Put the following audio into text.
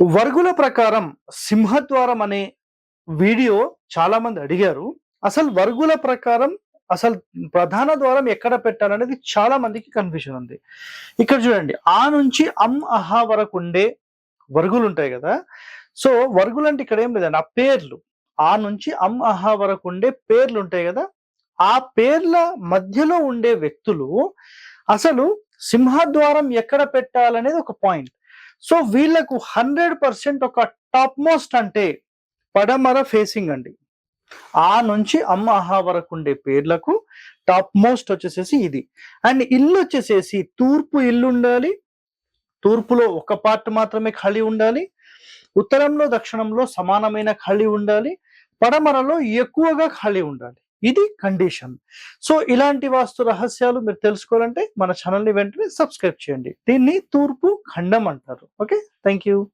వర్గుల ప్రకారం సింహద్వారం అనే వీడియో చాలా మంది అడిగారు. అసలు వర్గుల ప్రకారం అసలు ప్రధాన ద్వారం ఎక్కడ పెట్టాలనేది చాలా మందికి కన్ఫ్యూషన్ ఉంది. ఇక్కడ చూడండి ఆ నుంచి అమ్ అహా వరకు ఉండే వర్గులు ఉంటాయి కదా. సో వర్గులు అంటే ఇక్కడ ఏం లేదండి ఆ పేర్లు. ఆ నుంచి అమ్ అహా వరకు ఉండే పేర్లు ఉంటాయి కదా. ఆ పేర్ల మధ్యలో ఉండే వ్యక్తులు అసలు సింహద్వారం ఎక్కడ పెట్టాలనేది ఒక పాయింట్ సో వీళ్ళకు హండ్రెడ్ పర్సెంట్ ఒక టాప్ మోస్ట్ అంటే పడమర ఫేసింగ్ అండి. ఆ నుంచి అమ్మహా వరకు ఉండే పేర్లకు టాప్ మోస్ట్ వచ్చేసేసి ఇది. అండ్ ఇల్లు వచ్చేసేసి తూర్పు ఇల్లు ఉండాలి. తూర్పులో ఒక పార్ట్ మాత్రమే ఖాళీ ఉండాలి. ఉత్తరంలో దక్షిణంలో సమానమైన ఖాళీ ఉండాలి. పడమరలో ఎక్కువగా ఖాళీ ఉండాలి. ఇది కండిషన్. సో ఇలాంటి వాస్తు రహస్యాలు మీరు తెలుసుకోవాలంటే మన ఛానల్ని వెంటనే సబ్స్క్రైబ్ చేయండి. దీన్ని తూర్పు ఖండం అంటారు. ఓకే? Thank you